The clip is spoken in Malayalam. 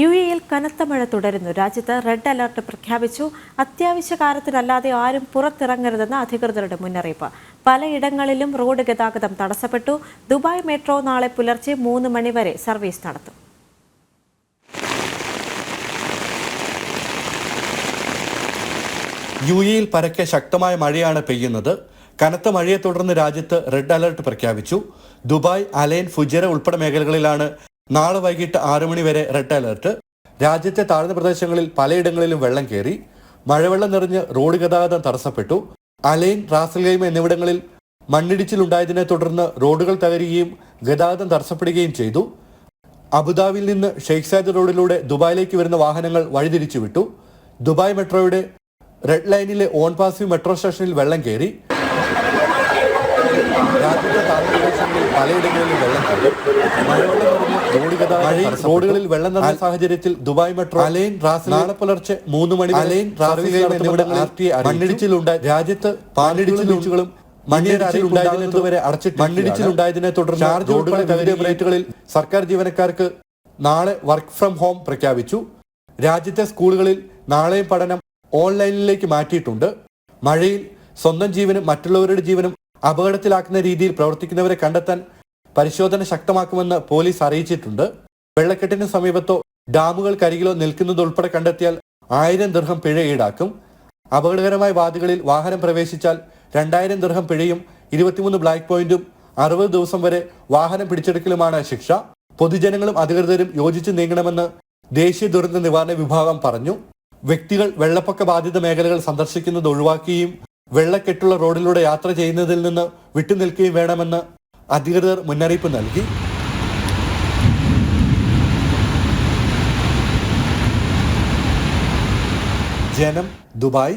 യു എയിൽ കനത്ത മഴ തുടരുന്നു. രാജ്യത്ത് റെഡ് അലർട്ട് പ്രഖ്യാപിച്ചു. അത്യാവശ്യ കാലത്തിനല്ലാതെ ആരും പുറത്തിറങ്ങരുതെന്ന് അധികൃതരുടെ മുന്നറിയിപ്പ്. പലയിടങ്ങളിലും റോഡ് ഗതാഗതം തടസ്സപ്പെട്ടു. ദുബായ് മെട്രോ നാളെ പുലർച്ചെ മൂന്ന് മണിവരെ സർവീസ് നടത്തും. യു എയിൽ പരക്കെ ശക്തമായ മഴയാണ് പെയ്യുന്നത്. കനത്ത മഴയെ തുടർന്ന് രാജ്യത്ത് റെഡ് അലർട്ട് പ്രഖ്യാപിച്ചു. ദുബായ് അലൈൻ ഫുജര ഉൾപ്പെടെ മേഖലകളിലാണ് നാളെ വൈകിട്ട് ആറു മണി വരെ റെഡ് അലർട്ട്. രാജ്യത്തെ താഴ്ന്ന പ്രദേശങ്ങളിൽ പലയിടങ്ങളിലും വെള്ളം കയറി. മഴവെള്ളം നിറഞ്ഞ് റോഡ് ഗതാഗതം തടസ്സപ്പെട്ടു. അലൈൻ റാസൽഗൈം എന്നിവിടങ്ങളിൽ മണ്ണിടിച്ചിലുണ്ടായതിനെ തുടർന്ന് റോഡുകൾ തകരുകയും ഗതാഗതം തടസ്സപ്പെടുകയും ചെയ്തു. അബുദാബിയിൽ നിന്ന് ഷെയ്ഖ് സാദ് റോഡിലൂടെ ദുബായിലേക്ക് വരുന്ന വാഹനങ്ങൾ വഴിതിരിച്ചു വിട്ടു ദുബായ് മെട്രോയുടെ റെഡ് ലൈനിലെ ഓൺ പാസീവ് മെട്രോ സ്റ്റേഷനിൽ വെള്ളം കയറി. രാജ്യത്തെ താഴ്ന്ന പലയിടങ്ങളിലും വെള്ളം റോഡുകളിൽ വെള്ളം നിറഞ്ഞ സാഹചര്യത്തിൽ ദുബായ് മെട്രോ അലൈൻ റാസ് നാളെ പുലർച്ചെ മൂന്ന് മണി അലൈൻ മണ്ണിടിച്ചിലുണ്ടായി രാജ്യത്ത് പാലിടിച്ചിലും മണ്ണിടിച്ചിലുണ്ടായതിനെ അടച്ചിട്ട് മണ്ണിടിച്ചിലുണ്ടായതിനെ തുടർന്ന് റോഡുകളിൽ റേറ്റുകളിൽ സർക്കാർ ജീവനക്കാർക്ക് നാളെ വർക്ക് ഫ്രം ഹോം പ്രഖ്യാപിച്ചു. രാജ്യത്തെ സ്കൂളുകളിൽ നാളെയും പഠനം ഓൺലൈനിലേക്ക് മാറ്റിയിട്ടുണ്ട്. മഴയിൽ സ്വന്തം ജീവനും മറ്റുള്ളവരുടെ ജീവനും അപകടത്തിലാക്കുന്ന രീതിയിൽ പ്രവർത്തിക്കുന്നവരെ കണ്ടെത്താൻ പരിശോധന ശക്തമാക്കുമെന്ന് പോലീസ് അറിയിച്ചിട്ടുണ്ട്. വെള്ളക്കെട്ടിന് സമീപത്തോ ഡാമുകൾക്കരികിലോ നിൽക്കുന്നതുൾപ്പെടെ കണ്ടെത്തിയാൽ ആയിരം ദീർഘം പിഴ ഈടാക്കും. അപകടകരമായ വാദികളിൽ വാഹനം പ്രവേശിച്ചാൽ രണ്ടായിരം ദീർഘം പിഴയും ഇരുപത്തിമൂന്ന് ബ്ലാക്ക് പോയിന്റും അറുപത് ദിവസം വരെ വാഹനം പിടിച്ചെടുക്കലുമാണ് ശിക്ഷ. പൊതുജനങ്ങളും അധികൃതരും യോജിച്ച് നീങ്ങണമെന്ന് ദേശീയ ദുരന്ത നിവാരണ വിഭാഗം പറഞ്ഞു. വ്യക്തികൾ വെള്ളപ്പൊക്ക ബാധിത മേഖലകൾ സന്ദർശിക്കുന്നത് ഒഴിവാക്കുകയും വെള്ളക്കെട്ടുള്ള റോഡിലൂടെ യാത്ര ചെയ്യുന്നതിൽ നിന്ന് വിട്ടുനിൽക്കുകയും വേണമെന്ന് അധികൃതർ മുന്നറിയിപ്പ് നൽകി. ജനം ദുബായ്.